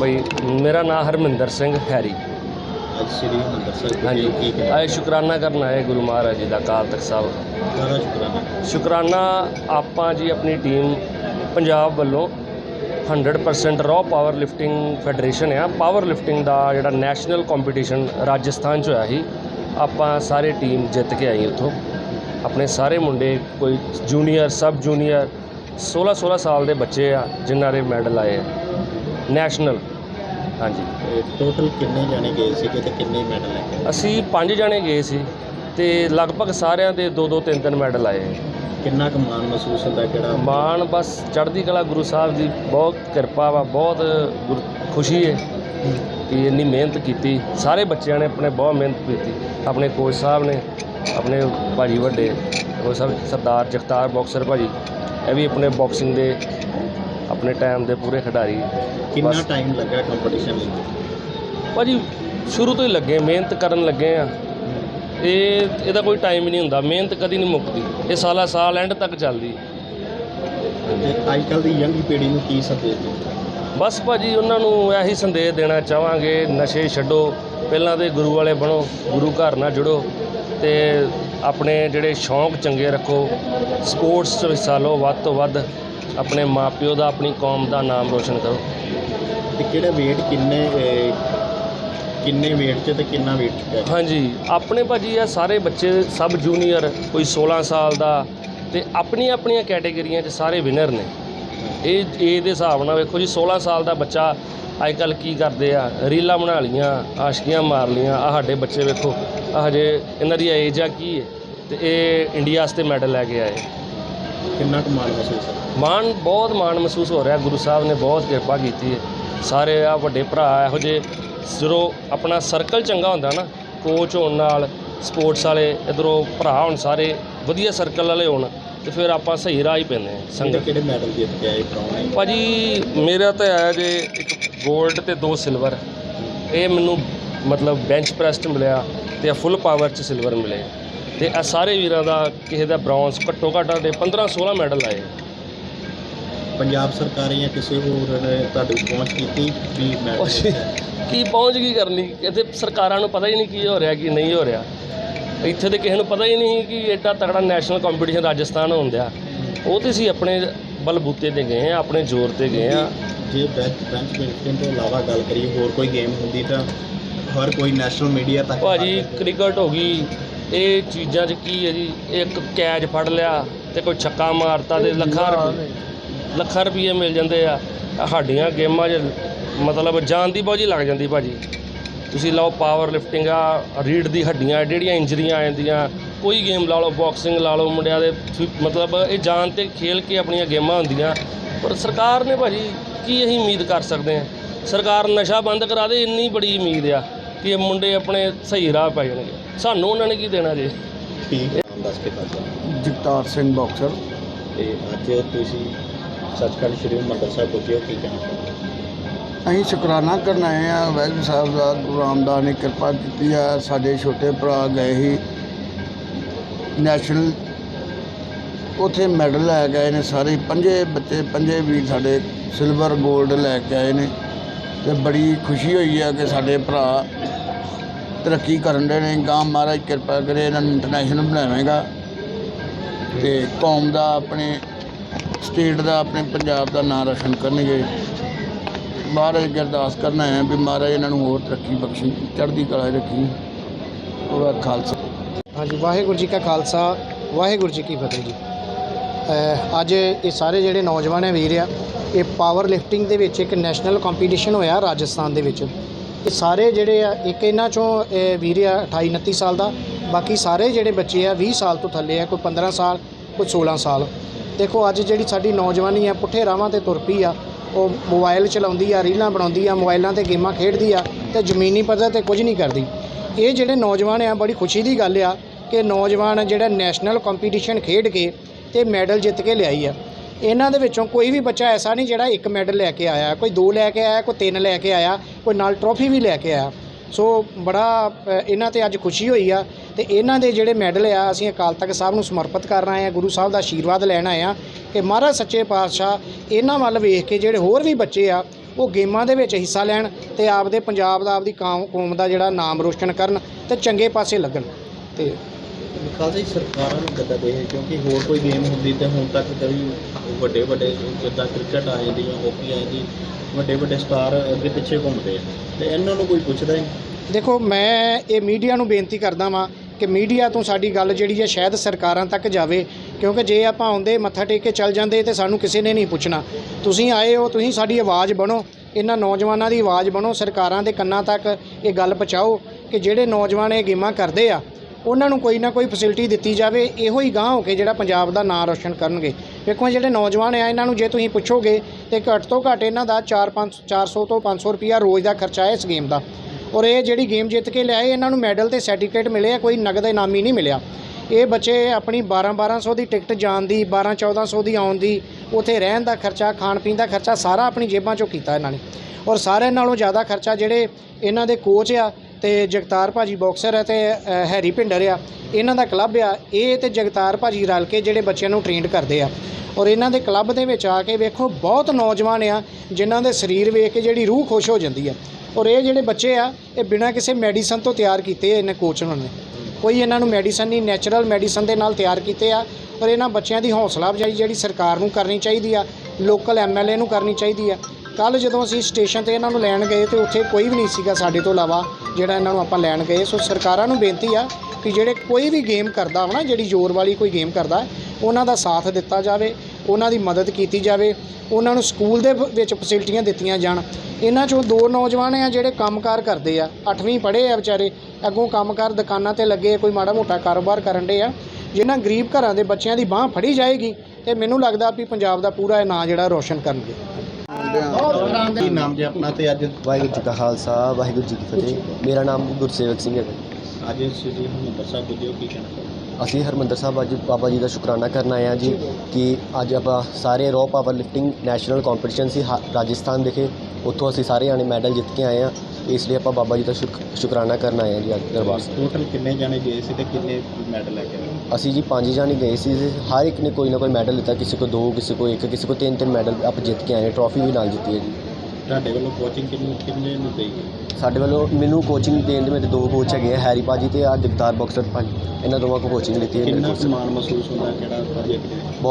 ਬਈ ਮੇਰਾ ਨਾਮ ਹਰਮਿੰਦਰ ਸਿੰਘ ਹੈਰੀ। ਅੱਜ ਸ੍ਰੀ ਹਰਿਮੰਦਰ ਸਾਹਿਬ ਹਾਂਜੀ। ਕੀ ਆਏ ਸ਼ੁਕਰਾਨਾ ਕਰਨ ਆਏ ਗੁਰੂ ਮਹਾਰਾਜ ਜੀ ਦਾ ਅਕਾਲ ਤਖਤ ਸਾਹਿਬ। ਸਾਰਾ ਸ਼ੁਕਰਾਨਾ। ਸ਼ੁਕਰਾਨਾ ਆਪਾਂ ਜੀ ਆਪਣੀ ਟੀਮ ਪੰਜਾਬ ਵੱਲੋਂ 100% ਰॉ ਪਾਵਰ ਲਿਫਟਿੰਗ ਫੈਡਰੇਸ਼ਨ ਆ। ਪਾਵਰ ਲਿਫਟਿੰਗ ਦਾ ਜਿਹੜਾ ਨੈਸ਼ਨਲ ਕੰਪੀਟੀਸ਼ਨ ਰਾਜਸਥਾਨ 'ਚ ਹੋਇਆ ਸੀ ਆਪਾਂ ਸਾਰੇ ਟੀਮ ਜਿੱਤ ਕੇ ਆਈ ਉੱਥੋਂ। ਆਪਣੇ ਸਾਰੇ ਮੁੰਡੇ ਕੋਈ ਜੂਨੀਅਰ ਸਬ ਜੂਨੀਅਰ 16 16 ਸਾਲ ਦੇ ਬੱਚੇ ਆ ਜਿਨ੍ਹਾਂ ਦੇ ਮੈਡਲ ਆਏ ਆ। ਨੈਸ਼ਨਲ। ਹਾਂਜੀ। ਟੋਟਲ ਕਿੰਨੇ ਜਾਣੇ ਗਏ ਸੀਗੇ ਤੇ ਕਿੰਨੇ ਮੈਡਲ ਲੈ ਕੇ ਆਏ? ਅਸੀਂ ਪੰਜ ਜਣੇ ਗਏ ਸੀ ਤੇ ਲਗਭਗ ਸਾਰਿਆਂ ਦੇ ਦੋ ਦੋ ਤਿੰਨ ਤਿੰਨ ਮੈਡਲ ਆਏ। ਕਿੰਨਾ ਕੁ ਮਾਣ ਮਹਿਸੂਸ ਹੁੰਦਾ ਕਿਹੜਾ? ਮਾਣ ਬਸ ਚੜ੍ਹਦੀ ਕਲਾ ਗੁਰੂ ਸਾਹਿਬ ਦੀ ਬਹੁਤ ਕਿਰਪਾ ਵਾ ਬਹੁਤ ਗੁਰ- ਖੁਸ਼ੀ ਹੈ ਕਿ ਇੰਨੀ ਮਿਹਨਤ ਕੀਤੀ। ਸਾਰੇ ਬੱਚਿਆਂ ਨੇ ਆਪਣੇ ਬਹੁਤ ਮਿਹਨਤ ਕੀਤੀ। ਆਪਣੇ ਕੋਚ ਸਾਹਿਬ ਨੇ ਆਪਣੇ ਭਾਜੀ ਵੱਡੇ ਉਹ ਸਭ ਸਰਦਾਰ ਜਗਤਾਰ ਬਾਕਸਰ ਭਾਜੀ ਇਹ ਵੀ ਆਪਣੇ ਬਾਕਸਿੰਗ ਦੇ ਆਪਣੇ ਟਾਈਮ ਦੇ ਪੂਰੇ ਖਿਡਾਰੀ। ਕਿੰਨਾ ਬਸ। ਟਾਈਮ ਲੱਗਾ ਕੰਪੀਟੀਸ਼ਨ ਲਈ? ਭਾਜੀ ਸ਼ੁਰੂ ਤੋਂ ਹੀ ਲੱਗੇ ਮਿਹਨਤ ਕਰਨ ਲੱਗੇ ਆ। ਇਹ ਇਹਦਾ ਕੋਈ ਟਾਈਮ ਹੀ ਨਹੀਂ ਹੁੰਦਾ ਮਿਹਨਤ ਕਦੀ ਨਹੀਂ ਮੁੱਕਦੀ। ਇਹ ਸਾਲਾ ਸਾਲ ਐਂਡ ਤੱਕ ਚੱਲਦੀ। ਅੱਜ ਕੱਲ ਦੀ ਯੰਗ ਪੀੜ੍ਹੀ ਨੂੰ ਕੀ ਸੰਦੇਸ਼ ਦਿੰਦੇ ਬਸ ਭਾਜੀ ਉਹਨਾਂ ਨੂੰ ਇਹੀ ਸੰਦੇਸ਼ ਦੇਣਾ ਚਾਹਾਂਗੇ ਨਸ਼ੇ ਛੱਡੋ ਪਹਿਲਾਂ ਤੇ ਗੁਰੂ ਵਾਲੇ ਬਣੋ ਗੁਰੂ ਘਰ ਨਾਲ ਜੁੜੋ ਤੇ ਆਪਣੇ ਜਿਹੜੇ ਸ਼ੌਂਕ ਚੰਗੇ ਰੱਖੋ ਸਪੋਰਟਸ 'ਚ ਹਿੱਸਾ ਲਓ ਵੱਧ ਤੋਂ ਵੱਧ। ਆਪਣੇ ਮਾਪਿਓ ਦਾ ਆਪਣੀ ਕੌਮ ਦਾ ਨਾਮ ਰੋਸ਼ਨ ਕਰੋ। ਤੇ ਕਿਹੜਾ weight ਕਿੰਨੇ ਅਹ, ਕਿੰਨੇ weight 'ਚ ਤੇ ਕਿੰਨਾ weight ਚੁੱਕਿਆ ਹੈ? ਹਾਂਜੀ ਆਪਣੇ ਭਾਜੀ ਆ ਸਾਰੇ ਬੱਚੇ ਸਬ ਜੂਨੀਅਰ ਕੋਈ 16 ਸਾਲ ਦਾ ਤੇ ਆਪਣੀਆਂ ਆਪਣੀਆਂ ਕੈਟਾਗਰੀਆਂ 'ਚ ਸਾਰੇ ਵਿਨਰ ਨੇ। ਇਹ ਏਜ ਦੇ ਹਿਸਾਬ ਨਾਲ ਵੇਖੋ ਜੀ 16 ਸਾਲ ਦਾ ਬੱਚਾ ਅੱਜ ਕੱਲ ਕੀ ਕਰਦੇ ਆ? ਰੀਲਾਂ ਬਣਾ ਲੀਆਂ ਆਸ਼ਕੀਆਂ ਮਾਰ ਲੀਆਂ ਆ ਸਾਡੇ ਬੱਚੇ ਵੇਖੋ ਆ ਹਜੇ ਇਹਨਾਂ ਦੀ ਏਜ ਆ ਕੀ ਹੈ ਤੇ ਇਹ ਇੰਡੀਆ ਵਾਸਤੇ ਮੈਡਲ ਲੈ ਕੇ ਆਏ। ਕਿੰਨਾ ਕੁ ਮਾਣ ਮਹਿਸੂਸ ਹੈ ਮਾਣ ਬਹੁਤ ਮਾਣ ਮਹਿਸੂਸ ਹੋ ਰਿਹਾ। ਗੁਰੂ ਸਾਹਿਬ ਨੇ ਬਹੁਤ ਕਿਰਪਾ ਕੀਤੀ ਹੈ। ਸਾਰੇ ਆ ਵੱਡੇ ਭਰਾ ਇਹੋ ਜਿਹੇ ਜਦੋਂ ਆਪਣਾ ਸਰਕਲ ਚੰਗਾ ਹੁੰਦਾ ਨਾ ਕੋਚ ਹੋਣ ਨਾਲ ਸਪੋਰਟਸ ਵਾਲੇ ਇਧਰੋਂ ਭਰਾ ਹੋਣ ਸਾਰੇ ਵਧੀਆ ਸਰਕਲ ਵਾਲੇ ਹੋਣ ਤੇ ਫਿਰ ਆਪਾਂ ਸਹੀ ਰਾਹ ਹੀ ਪੈਂਦੇ ਹਾਂ ਸੰਗਤ। ਕਿਹੜੇ ਮੈਡਲ ਜਿੱਤ ਕੇ ਆਏ ਪ੍ਰਾਉਣ ਭਾਜੀ ਮੇਰਾ ਤਾਂ ਆਇਆ ਜੇ ਇੱਕ 골ਡ ਤੇ ਦੋ ਸਿਲਵਰ ਇਹ ਮੈਨੂੰ ਮਤਲਬ ਬੈਂਚ ਪ੍ਰੈਸ 'ਚ ਮਿਲਿਆ ਤੇ ਫੁੱਲ ਪਾਵਰ 'ਚ ਸਿਲਵਰ ਮਿਲੇ। ਤੇ ਇਹ ਸਾਰੇ ਵੀਰਾਂ ਦਾ ਕਿਸੇ ਦਾ ਬ੍ਰੌਂਜ਼ ਘੱਟੋ ਘੱਟ ਦੇ 15 16 ਮੈਡਲ ਆਏ। ਪੰਜਾਬ ਸਰਕਾਰ ਜਾਂ ਕਿਸੇ ਹੋਰ ਨੇ ਤੁਹਾਡੀ ਪਹੁੰਚ ਕੀਤੀ ਵੀ ਮੈਡਲ? ਕੀ ਪਹੁੰਚ ਕੀ ਕਰਨੀ? ਇੱਥੇ ਸਰਕਾਰਾਂ ਨੂੰ ਪਤਾ ਹੀ ਨਹੀਂ ਕੀ ਹੋ ਰਿਹਾ ਕੀ ਨਹੀਂ ਹੋ ਰਿਹਾ। ਇੱਥੇ ਤੇ ਕਿਸੇ ਨੂੰ ਪਤਾ ਹੀ ਨਹੀਂ ਕਿ ਐਡਾ ਤਗੜਾ ਨੈਸ਼ਨਲ ਕੰਪੀਟੀਸ਼ਨ ਰਾਜਸਥਾਨ ਹੁੰਦਿਆ ਉਹ ਤੇ ਸੀ ਆਪਣੇ ਬਲਬੂਤੇ ਤੇ ਗਏ ਆ ਆਪਣੇ ਜ਼ੋਰ ਤੇ ਗਏ ਆ ਜੇ ਬੈਂਚ ਬੈਂਚ ਮਿਲਟਨ ਤੋਂ ਇਲਾਵਾ ਗੱਲ ਕਰੀਏ ਹੋਰ ਕੋਈ ਗੇਮ ਹੁੰਦੀ ਤਾਂ ਹਰ ਕੋਈ ਨੈਸ਼ਨਲ ਮੀਡੀਆ ਤੱਕ ਭਾਜੀ ਕ੍ਰਿਕਟ ਹੋ ਗਈ ਇਹ ਚੀਜ਼ਾਂ 'ਚ ਕੀ ਹੈ ਜੀ? ਇੱਕ ਕੈਚ ਫੜ ਲਿਆ ਤੇ ਕੋਈ ਛੱਕਾ ਮਾਰਤਾ ਤੇ ਲੱਖਾਂ ਰੁਪਏ ਲੱਖਾਂ ਰੁਪਏ ਮਿਲ ਜਾਂਦੇ ਆ। ਆਹ ਸਾਡੀਆਂ ਗੇਮਾਂ 'ਚ ਮਤਲਬ ਜਾਨ ਦੀ ਬੋਝੀ ਲੱਗ ਜਾਂਦੀ ਭਾਜੀ। ਤੁਸੀਂ ਲਓ ਪਾਵਰ ਲਿਫਟਿੰਗ ਆ ਰੀੜ ਦੀ ਹੱਡੀਆਂ ਜਿਹੜੀਆਂ ਇੰਜਰੀਆਂ ਆ ਜਾਂਦੀਆਂ ਕੋਈ ਗੇਮ ਲਾ ਲਓ ਬਾਕਸਿੰਗ ਲਾ ਲਓ ਮੁੰਡਿਆਂ ਦੇ ਮਤਲਬ ਇਹ ਜਾਨ ਤੇ ਖੇਲ ਕੇ ਆਪਣੀਆਂ ਗੇਮਾਂ ਹੁੰਦੀਆਂ। ਪਰ ਸਰਕਾਰ ਨੇ ਭਾਜੀ ਕੀ ਅਸੀਂ ਉਮੀਦ ਕਰ ਸਕਦੇ ਹਾਂ ਸਰਕਾਰ ਨਸ਼ਾ ਬੰਦ ਕਰਾ ਦੇ ਇੰਨੀ ਬੜੀ ਉਮੀਦ ਆ ਕਿ ਇਹ ਮੁੰਡੇ ਆਪਣੇ ਸਹੀ ਰਾਹ ਪੈ ਜਾਣਗੇ। ਸਾਨੂੰ ਉਹਨਾਂ ਨੇ ਕੀ ਦੇਣਾ ਜੇ? ਠੀਕ। ਨਾਮ ਦੱਸ ਕੇ ਦੱਸ ਦਿਓ। ਜਗਤਾਰ ਸਿੰਘ ਬਾਕਸਰ। ਤੇ ਅੱਜ ਤੁਸੀਂ ਸੱਚਖੰਡ ਸ੍ਰੀ ਹਰਿਮੰਦਰ ਸਾਹਿਬ ਪਹੁੰਚੇ ਹੋ ਕੀ ਕਹਿਣਾ ਹੋ? ਅਸੀਂ ਸ਼ੁਕਰਾਨਾ ਕਰਨ ਆਏ ਆ ਵੈਦ ਸਾਹਿਬ ਦਾ ਗੁਰੂ ਰਾਮਦਾਸ ਨੇ ਕਿਰਪਾ ਕੀਤੀ ਆ ਸਾਡੇ ਛੋਟੇ ਭਰਾ ਗਏ ਸੀ। ਨੈਸ਼ਨਲ ਉਥੇ ਮੈਡਲ ਲੈ ਕੇ ਆਏ ਨੇ ਸਾਰੇ ਪੰਜੇ ਬੱਚੇ ਪੰਜੇ ਵੀ ਸਾਡੇ ਸਿਲਵਰ 골ਡ ਲੈ ਕੇ ਆਏ ਨੇ। ਤੇ ਬੜੀ ਖੁਸ਼ੀ ਹੋਈ ਆ ਕਿ ਸਾਡੇ ਭਰਾ ਤਰੱਕੀ ਕਰਨ ਦੇ ਨੇ। ਗਾਂ ਮਹਾਰਾਜ ਕਿਰਪਾ ਕਰੇ, ਇਹਨਾਂ ਨੂੰ ਇੰਟਰਨੈਸ਼ਨਲ ਬਣਾਵੇਗਾ। ਤੇ ਕੌਮ ਦਾ ਆਪਣੇ ਸਟੇਟ ਦਾ ਆਪਣੇ ਪੰਜਾਬ ਦਾ ਨਾਂ ਰੋਸ਼ਨ ਕਰਨਗੇ। ਮਹਾਰਾਜ ਅੱਗੇ ਅਰਦਾਸ ਕਰਨਾ ਹੈ ਵੀ ਮਹਾਰਾਜ ਇਹਨਾਂ ਨੂੰ ਹੋਰ ਤਰੱਕੀ ਬਖਸ਼ੀ, ਚੜ੍ਹਦੀ ਕਲਾ ਰੱਖੀ। ਉਹਦਾ ਖਾਲਸਾ। ਹਾਂਜੀ, ਵਾਹਿਗੁਰੂ ਜੀ ਕਾ ਖਾਲਸਾ, ਵਾਹਿਗੁਰੂ ਜੀ ਕੀ ਫਤਿਹ ਜੀ। ਅੱਜ ਇਹ ਸਾਰੇ ਜਿਹੜੇ ਨੌਜਵਾਨ ਹੈ ਵੀਰ ਆ, ਇਹ ਪਾਵਰ ਲਿਫਟਿੰਗ ਦੇ ਵਿੱਚ ਇੱਕ ਨੈਸ਼ਨਲ ਕੰਪੀਟੀਸ਼ਨ ਹੋਇਆ ਰਾਜਸਥਾਨ ਦੇ ਵਿੱਚ। ਇਹ ਸਾਰੇ ਜਿਹੜੇ ਆ, ਇੱਕ ਇਹਨਾਂ ਚੋਂ ਵੀਰ ਆ 28 29 ਸਾਲ ਦਾ। ਬਾਕੀ ਸਾਰੇ ਜਿਹੜੇ ਬੱਚੇ ਆ 20 ਸਾਲ ਤੋਂ ਥੱਲੇ ਆ, ਕੋਈ 15 ਸਾਲ, ਕੋਈ 16 ਸਾਲ। ਦੇਖੋ, ਅੱਜ ਜਿਹੜੀ ਸਾਡੀ ਨੌਜਵਾਨੀ ਆ ਪੁੱਠੇ ਰਾਵਾਂ ਤੇ ਤੁਰ ਪਈ ਆ, ਉਹ ਮੋਬਾਈਲ ਚਲਾਉਂਦੀ ਆ, ਰੀਲਾਂ ਬਣਾਉਂਦੀ ਆ, ਮੋਬਾਈਲਾਂ ਤੇ ਗੇਮਾਂ ਖੇਡਦੀ ਆ, ਤੇ ਜ਼ਮੀਨੀ ਪੱਧਰ ਤੇ ਕੁਝ ਨਹੀਂ ਕਰਦੀ। ਇਹ ਜਿਹੜੇ ਨੌਜਵਾਨ ਆ, ਬੜੀ ਖੁਸ਼ੀ ਦੀ ਗੱਲ ਆ ਕਿ ਨੌਜਵਾਨ ਜਿਹੜਾ ਨੈਸ਼ਨਲ ਕੰਪੀਟੀਸ਼ਨ ਖੇਡ ਕੇ ਤੇ ਮੈਡਲ ਜਿੱਤ ਕੇ ਲਿਆਈ ਆ। ਇਹਨਾਂ ਦੇ ਵਿੱਚੋਂ ਕੋਈ ਵੀ ਬੱਚਾ ਐਸਾ ਨਹੀਂ ਜਿਹੜਾ ਇੱਕ ਮੈਡਲ ਲੈ ਕੇ ਆਇਆ, ਕੋਈ ਦੋ ਲੈ ਕੇ ਆਇਆ, ਕੋਈ ਤਿੰਨ ਲੈ ਕੇ ਆਇਆ, ਕੋਈ ਨਾਲ ਟਰੋਫੀ ਵੀ ਲੈ ਕੇ ਆਇਆ। ਸੋ ਬੜਾ ਇਹਨਾਂ ਤੇ ਅੱਜ ਖੁਸ਼ੀ ਹੋਈ ਆ ਤੇ ਇਹਨਾਂ ਦੇ ਜਿਹੜੇ ਮੈਡਲ ਆ, ਅਸੀਂ ਅਕਾਲ ਤਖਤ ਸਾਹਿਬ ਨੂੰ ਸਮਰਪਿਤ ਕਰਨ ਆਏ ਆ, ਗੁਰੂ ਸਾਹਿਬ ਦਾ ਆਸ਼ੀਰਵਾਦ ਲੈਣ ਆਏ ਆ ਕਿ ਮਹਾਰਾਜ ਸੱਚੇ ਪਾਤਸ਼ਾਹ ਇਹਨਾਂ ਵੱਲ ਵੇਖ ਕੇ ਜਿਹੜੇ ਹੋਰ ਵੀ ਬੱਚੇ ਆ, ਉਹ ਗੇਮਾਂ ਦੇ ਵਿੱਚ ਹਿੱਸਾ ਲੈਣ ਤੇ ਆਪਦੇ ਪੰਜਾਬ ਦਾ, ਆਪਦੀ ਕੌਮ ਕੌਮ ਦਾ ਜਿਹੜਾ ਨਾਮ ਰੋਸ਼ਨ ਕਰਨ ਤੇ ਚੰਗੇ ਪਾਸੇ ਲੱਗਣ ਤੇ ਖਾਲਸਾ ਜੀ ਸਰਕਾਰਾਂ ਨੂੰ ਕਿੱਦਾਂ ਦੇ ਕਿਉਂਕਿ ਹੋਰ ਕੋਈ ਗੇਮ ਹੁੰਦੀ ਤੇ ਹੁਣ ਤੱਕ ਕਦੀ ਵੱਡੇ ਵੱਡੇ ਜਿੱਦਾਂ ਕ੍ਰਿਕਟ ਆ ਜਾਂਦੀ ਜਾਂ ਹਾਕੀ ਆ ਜਾਂਦੀ, ਵੱਡੇ ਵੱਡੇ ਸਟਾਰ ਅੱਗੇ ਪਿੱਛੇ ਘੁੰਮਦੇ ਆ। ਤੇ ਇਹਨਾਂ ਨੂੰ ਕੋਈ ਪੁੱਛਦਾ ਹੀ ਦੇਖੋ, ਮੈਂ ਇਹ ਮੀਡੀਆ ਨੂੰ ਬੇਨਤੀ ਕਰਦਾ ਵਾਂ ਕਿ ਮੀਡੀਆ ਤੋਂ ਸਾਡੀ ਗੱਲ ਜਿਹੜੀ ਹੈ ਸ਼ਾਇਦ ਸਰਕਾਰਾਂ ਤੱਕ ਜਾਵੇ, ਕਿਉਂਕਿ ਜੇ ਆਪਾਂ ਆਉਂਦੇ ਮੱਥਾ ਟੇਕ ਕੇ ਚੱਲ ਜਾਂਦੇ ਤੇ ਸਾਨੂੰ ਕਿਸੇ ਨੇ ਨਹੀਂ ਪੁੱਛਣਾ। ਤੁਸੀਂ ਆਏ ਹੋ, ਤੁਸੀਂ ਸਾਡੀ ਆਵਾਜ਼ ਬਣੋ, ਇਹਨਾਂ ਨੌਜਵਾਨਾਂ ਦੀ ਆਵਾਜ਼ ਬਣੋ, ਸਰਕਾਰਾਂ ਦੇ ਕੰਨਾਂ ਤੱਕ ਇਹ ਗੱਲ ਪਹੁੰਚਾਓ ਕਿ ਜਿਹੜੇ ਨੌਜਵਾਨ ਇਹ ਗੇਮਾਂ ਕਰਦੇ ਆ ਉਹਨਾਂ ਨੂੰ ਕੋਈ ਨਾ ਕੋਈ ਫੈਸਿਲਿਟੀ ਦਿੱਤੀ ਜਾਵੇ, ਇਹੋ ਹੀ ਗਾਂਹ ਹੋ ਕੇ ਜਿਹੜਾ ਪੰਜਾਬ ਦਾ ਨਾਂ ਰੋਸ਼ਨ ਕਰਨਗੇ। ਵੇਖੋ ਇਹ ਜਿਹੜੇ ਨੌਜਵਾਨ ਆ, ਇਹਨਾਂ ਨੂੰ ਜੇ ਤੁਸੀਂ ਪੁੱਛੋਗੇ, ਤੇ ਘੱਟ ਤੋਂ ਘੱਟ ਇਹਨਾਂ ਦਾ 4-5 400 ਤੋਂ 500 ਰੁਪਿਆ ਰੋਜ਼ ਦਾ ਖਰਚਾ ਹੈ ਇਸ ਗੇਮ ਦਾ। ਔਰ ਇਹ ਜਿਹੜੀ ਗੇਮ ਜਿੱਤ ਕੇ ਲਿਆਏ, ਇਹਨਾਂ ਨੂੰ ਮੈਡਲ ਤੇ ਸਰਟੀਫਿਕੇਟ ਮਿਲੇ ਆ, ਕੋਈ ਨਗਦ ਇਨਾਮੀ ਨਹੀਂ ਮਿਲਿਆ। ਇਹ ਬੱਚੇ ਆਪਣੀ 12 1200 ਦੀ ਟਿਕਟ ਜਾਣ ਦੀ 12 1400 ਦੀ ਆਉਣ ਦੀ, ਉਥੇ ਰਹਿਣ ਦਾ ਖਰਚਾ, ਖਾਣ ਪੀਣ ਦਾ ਖਰਚਾ ਸਾਰਾ ਆਪਣੀ ਜੇਬਾਂ ਚੋਂ ਕੀਤਾ ਇਹਨਾਂ ਨੇ। ਔਰ ਸਾਰਿਆਂ ਨਾਲੋਂ ਜ਼ਿਆਦਾ ਖਰਚਾ ਜਿਹੜੇ ਇਹਨਾਂ ਦੇ ਕੋਚ ਆ ਤੇ ਜਗਤਾਰ ਭਾਜੀ ਬਾਕਸਰ ਹੈ ਤੇ ਅ, ਹੈਰੀ ਭਿੰਡਰ ਆ। ਇਹਨਾਂ ਦਾ ਕਲੱਬ ਆ। ਇਹ ਤੇ ਜਗਤਾਰ ਭਾਜੀ ਰਲ ਕੇ ਜਿਹੜੇ ਬੱਚਿਆਂ ਨੂੰ ਟ੍ਰੇਨਡ ਕਰਦੇ ਆ। ਔਰ ਇਹਨਾਂ ਦੇ ਕਲੱਬ ਦੇ ਵਿੱਚ ਆ ਕੇ ਵੇਖੋ ਬਹੁਤ ਨੌਜਵਾਨ ਆ ਜਿਨ੍ਹਾਂ ਦੇ ਸਰੀਰ ਵੇਖ ਕੇ ਜਿਹੜੀ ਰੂਹ ਖੁਸ਼ ਹੋ ਜਾਂਦੀ ਆ। ਔਰ ਇਹ ਜਿਹੜੇ ਬੱਚੇ ਆ ਇਹ ਬਿਨਾਂ ਕਿਸੇ ਮੈਡੀਸਨ ਤੋਂ ਤਿਆਰ ਕੀਤੇ ਆ ਇਹਨਾਂ ਕੋਚ ਉਹਨਾਂ ਨੇ। ਕੋਈ ਇਹਨਾਂ ਨੂੰ ਮੈਡੀਸਨ ਨਹੀਂ ਨੈਚੁਰਲ ਮੈਡੀਸਨ ਦੇ ਨਾਲ ਤਿਆਰ ਕੀਤੇ ਆ। ਔਰ ਇਹਨਾਂ ਬੱਚਿਆਂ ਦੀ ਹੌਸਲਾ ਅਫਜ਼ਾਈ ਜਿਹੜੀ ਸਰਕਾਰ ਨੂੰ ਕਰਨੀ ਚਾਹੀਦੀ ਆ ਲੋਕਲ ਐਮਐਲਏ ਨੂੰ ਕਰਨੀ ਚਾਹੀਦੀ ਆ। ਕੱਲ ਜਦੋਂ ਅਸੀਂ ਸਟੇਸ਼ਨ ਤੇ ਇਹਨਾਂ ਨੂੰ ਲੈਣ ਗਏ ਤੇ ਉੱਥੇ ਕੋਈ ਵੀ ਨਹੀਂ ਸੀਗਾ ਸਾਡੇ ਤੋਂ ਇਲਾਵਾ, ਜਿਹੜਾ ਇਹਨਾਂ ਨੂੰ ਆਪਾਂ ਲੈਣ ਗਏ। ਸੋ ਸਰਕਾਰਾਂ ਨੂੰ ਬੇਨਤੀ ਆ ਕਿ ਜਿਹੜੇ ਕੋਈ ਵੀ ਗੇਮ ਕਰਦਾ ਵਾ ਨਾ, ਜਿਹੜੀ ਜ਼ੋਰ ਵਾਲੀ ਕੋਈ ਗੇਮ ਕਰਦਾ, ਉਹਨਾਂ ਦਾ ਸਾਥ ਦਿੱਤਾ ਜਾਵੇ, ਉਹਨਾਂ ਦੀ ਮਦਦ ਕੀਤੀ ਜਾਵੇ, ਉਹਨਾਂ ਨੂੰ ਸਕੂਲ ਦੇ ਵਿੱਚ ਫੈਸਿਲਿਟੀਆਂ ਦਿੱਤੀਆਂ ਜਾਣ। ਇਹਨਾਂ ਚੋਂ ਦੋ ਨੌਜਵਾਨ ਆ ਜਿਹੜੇ ਕੰਮਕਾਰ ਕਰਦੇ ਆ। 8ਵੀਂ ਪੜ੍ਹੇ ਆ ਵਿਚਾਰੇ, ਅੱਗੋਂ ਕੰਮਕਾਰ ਦੁਕਾਨਾਂ ਤੇ ਲੱਗੇ, ਕੋਈ ਮਾੜਾ ਮੋਟਾ ਕਾਰੋਬਾਰ ਕਰਨ ਦੇ ਆ। ਜਿਨ੍ਹਾਂ ਗਰੀਬ ਘਰਾਂ ਦੇ ਬੱਚਿਆਂ ਦੀ ਬਾਹ ਫੜੀ ਜਾਏਗੀ ਤੇ ਮੈਨੂੰ ਲੱਗਦਾ ਵੀ ਪੰਜਾਬ ਦਾ ਪੂਰਾ ਇਹ ਨਾਂ ਜਿਹੜਾ ਰੋਸ਼ਨ ਕਰਨਗੇ। ਕੀ ਨਾਮ ਜੇ ਆਪਣਾ ਤੇ ਅੱਜ ਵਾਹਿਗੁਰੂ ਜੀ ਕਾ ਖਾਲਸਾ ਵਾਹਿਗੁਰੂ ਜੀ ਕੀ ਫਤਿਹ। ਮੇਰਾ ਨਾਮ ਗੁਰਸੇਵਕ ਸਿੰਘ ਹੈ ਅੱਜ ਸ੍ਰੀ ਹਰਿਮੰਦਰ ਸਾਹਿਬ ਪੁੱਜੇ ਹੋ ਕੀ ਕਹਿਣਾ ਚਾਹੋਗੇ? ਅਸੀਂ ਹਰਮੰਦਰ ਸਾਹਿਬ ਅੱਜ ਬਾਬਾ ਜੀ ਦਾ ਸ਼ੁਕਰਾਨਾ ਕਰਨ ਆਏ ਹਾਂ ਜੀ ਕਿ ਅੱਜ ਆਪਾਂ ਸਾਰੇ raw power lifting national competition ਸੀ ਰਾਜਸਥਾਨ ਵਿਖੇ। ਉੱਥੋਂ ਅਸੀਂ ਸਾਰੇ ਆਣੇ ਮੈਡਲ ਜਿੱਤ ਕੇ ਆਏ ਹਾਂ। ਇਸ ਲਈ ਆਪਾਂ ਬਾਬਾ ਜੀ ਦਾ ਸ਼ੁਕ- ਸ਼ੁਕਰਾਨਾ ਕਰਨ ਆਏ ਹਾਂ ਜੀ ਅੱਜ ਦਰਬਾਰ ਸਾਹਿਬ। ਟੋਟਲ ਕਿੰਨੇ ਜਾਣੇ ਗਏ ਸੀ ਤੇ ਕਿੰਨੇ ਮੈਡਲ ਲੈ ਕੇ ਆਏ? ਅਸੀਂ ਜੀ ਪੰਜ ਜਾਣੇ ਗਏ ਸੀ ਹਰ ਇੱਕ ਨੇ ਕੋਈ ਨਾ ਕੋਈ ਮੈਡਲ ਲਿੱਤਾ ਕਿਸੇ ਕੋ ਦੋ ਕਿਸੇ ਕੋ ਇੱਕ ਕਿਸੇ ਕੋ ਤਿੰਨ ਤਿੰਨ ਮੈਡਲ ਆਪਾਂ ਜਿੱਤ ਕੇ ਆਏ ਟਰੋਫੀ ਵੀ ਨਾਲ ਜਿੱਤੀ ਹੈ ਜੀ। ਤੁਹਾਡੇ ਵੱਲੋਂ ਕੋਚਿੰਗ ਕਿੰਨੇ ਕਿੰਨੇ ਨੂੰ ਦੇਈ ਗਈ? ਸਾਡੇ ਵੱਲੋਂ ਮੈਨੂੰ ਕੋਚਿੰਗ ਦੇਣ ਦੇ ਮੇਰੇ ਦੋ ਕੋਚ ਹੈਗੇ ਆ ਹੈਰੀ ਭਾਜੀ ਤੇ ਆ ਜਗਤਾਰ ਬਾਕਸਰ ਭਾਜੀ। ਇਹਨਾਂ ਦੋਵਾਂ ਕੋ ਕੋਚਿੰਗ ਲਿੱਤੀ ਹੈ ਮੇਰੇ ਕਿੰਨਾ ਕੋਲ। ਸਮਾਨ ਮਹਿਸੂਸ ਹੁੰਦਾ ਕਿਹੜਾ ਪ੍ਰੋਜੈਕਟ